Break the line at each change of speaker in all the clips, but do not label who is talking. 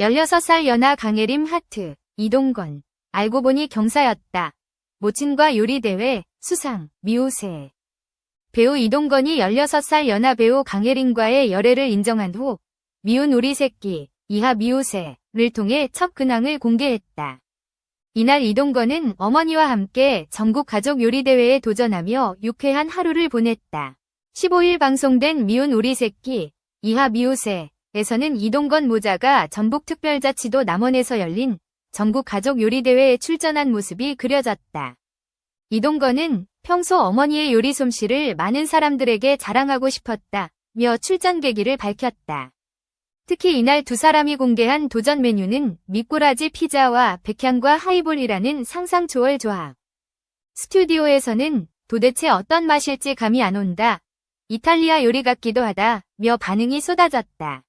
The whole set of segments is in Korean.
16살 연하 강혜림 하트, 이동건. 알고 보니 경사였다. 모친과 요리대회, 수상, 미우새. 배우 이동건이 16살 연하 배우 강혜림과의 열애를 인정한 후 미운 우리 새끼, 이하 미우새를 통해 첫 근황을 공개했다. 이날 이동건은 어머니와 함께 전국 가족 요리대회에 도전하며 유쾌한 하루를 보냈다. 15일 방송된 미운 우리 새끼, 이하 미우새 에서는 이동건 모자가 전북특별자치도 남원에서 열린 전국 가족 요리대회에 출전한 모습이 그려졌다. 이동건은 평소 어머니의 요리 솜씨를 많은 사람들에게 자랑하고 싶었다 며 출전 계기를 밝혔다. 특히 이날 두 사람이 공개한 도전 메뉴는 미꾸라지 피자와 백향과 하이볼이라는 상상 초월 조합. 스튜디오에서는 도대체 어떤 맛일지 감이 안 온다. 이탈리아 요리 같기도 하다 며 반응이 쏟아졌다.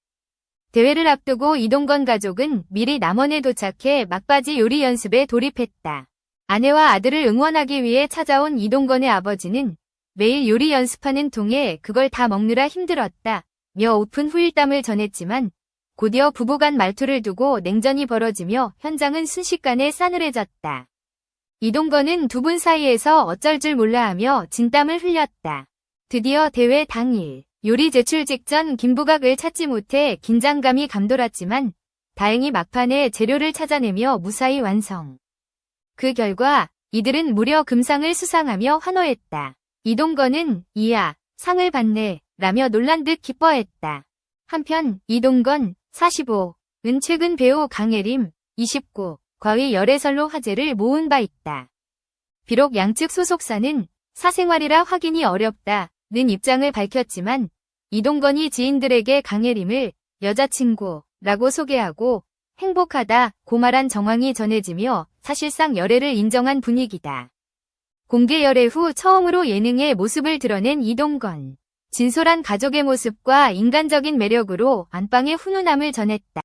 대회를 앞두고 이동건 가족은 미리 남원에 도착해 막바지 요리 연습에 돌입했다. 아내와 아들을 응원하기 위해 찾아온 이동건의 아버지는 매일 요리 연습하는 통에 그걸 다 먹느라 힘들었다. 며 오픈 후일담을 전했지만 곧이어 부부 간 말투를 두고 냉전이 벌어지며 현장은 순식간에 싸늘해졌다. 이동건은 두 분 사이에서 어쩔 줄 몰라 하며 진땀을 흘렸다. 드디어 대회 당일 요리 제출 직전 김부각을 찾지 못해 긴장감이 감돌았지만 다행히 막판에 재료를 찾아내며 무사히 완성. 그 결과 이들은 무려 금상을 수상하며 환호했다. 이동건은 이야 상을 받네 라며 놀란 듯 기뻐했다. 한편 이동건 45은 최근 배우 강혜림 29 과의 열애설로 화제를 모은 바 있다. 비록 양측 소속사는 사생활이라 확인이 어렵다 는 입장을 밝혔지만 이동건이 지인들에게 강혜림을 여자친구라고 소개하고 행복하다 고말한 정황이 전해지며 사실상 열애를 인정한 분위기다. 공개 열애 후 처음으로 예능의 모습을 드러낸 이동건. 진솔한 가족의 모습과 인간적인 매력으로 안방의 훈훈함을 전했다.